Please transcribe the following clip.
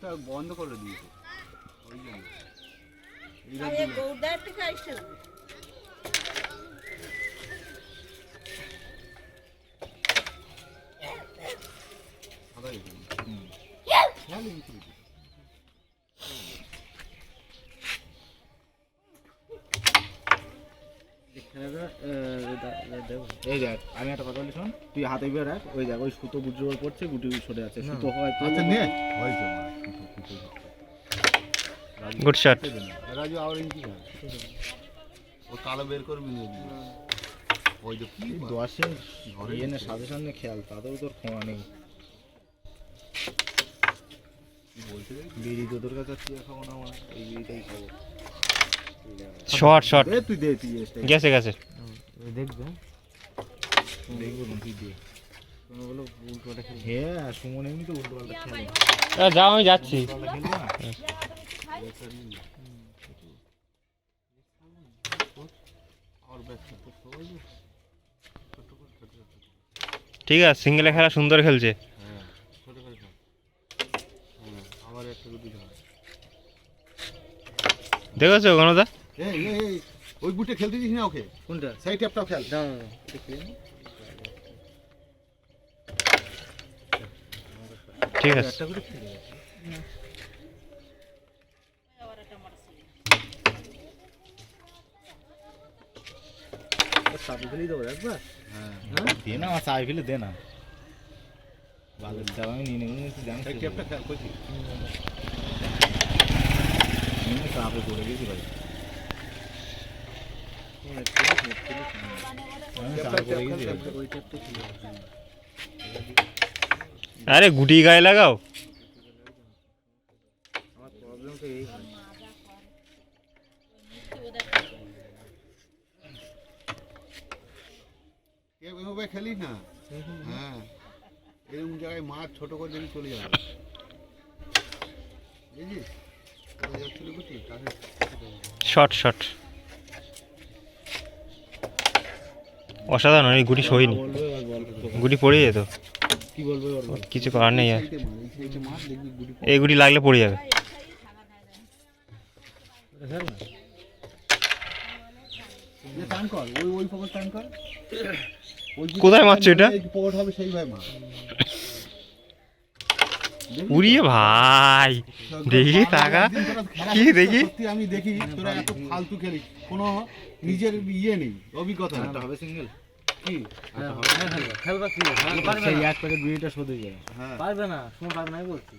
মুখটা বন্ধ করে দিয়েছে ওই জন্য এইবার আরে গৌদার থেকে আইসো সাদা এই দেখ আমি একটা কথা বলি শোন তুই হাতে বের রাখ ওই দেখ ওই সুতো গুটির উপর পড়ছে গুটি সরে যাচ্ছে সুতো হয়তো আচ্ছা নে হয়েছে গুড শট রাজু আর ইঞ্চি ও কালো বের করবি ওই যে কি ইয়ে না সাথে সামনে খেয়াল তাতেও তোর ক্ষমা নেই। বিড়ি তোদের কাছে তুই খাব না আমার? এই বিড়িটাই খাব। শর্ট শর্ট তুই দে তুই এসে গেছে গেছে দেখব। হ্যাঁ যাও আমি যাচ্ছি। ঠিক আছে সিঙ্গেলে খেলা সুন্দর খেলছে। হ্যাঁ ছোট করে খাও হ্যাঁ আবার একটা দেখেছ এই ওই বুটে খেলতে দিস না ওকে। কোনটা? সেই ট্যাপটাও খেল। নি। ঠিক আছে। একটা করে খেলে। গেছে দেবো একবার। হ্যাঁ। দে না আমার চাই ফেলে দে না। ভালো আমি নিয়ে নেব তুই চাপে পড়ে গেছি ভাই। আরে গুটি গায়ে লাগাও। আমার প্রবলেম তো এই খেলিস না? হ্যাঁ। এরকম জায়গায় মাছ ছোট করে দেখি চলে যাবে। বুঝিস কোথায় যাচ্ছিল গুটি কাছে শর্ট শর্ট অসাধারণ, এই গুটি সইনি। গুটি পড়ে যেত। কিছু করার নেই আর। এই গুটি লাগলে পড়ে যাবে। কোথায় মারছো এটা? উড়িয়ে ভাই। দেখি টাকা কি দেখি? আমি দেখি তোরা এত ফালতু খেলি। কোনো নিজের ইয়ে নেই অভিজ্ঞতা হবে সিঙ্গেল কি? খেলবা কি? এক প্যাকেট বিড়িটা শোধ হয়ে হ্যাঁ। পারবে না শুনে পারবে না বলছি।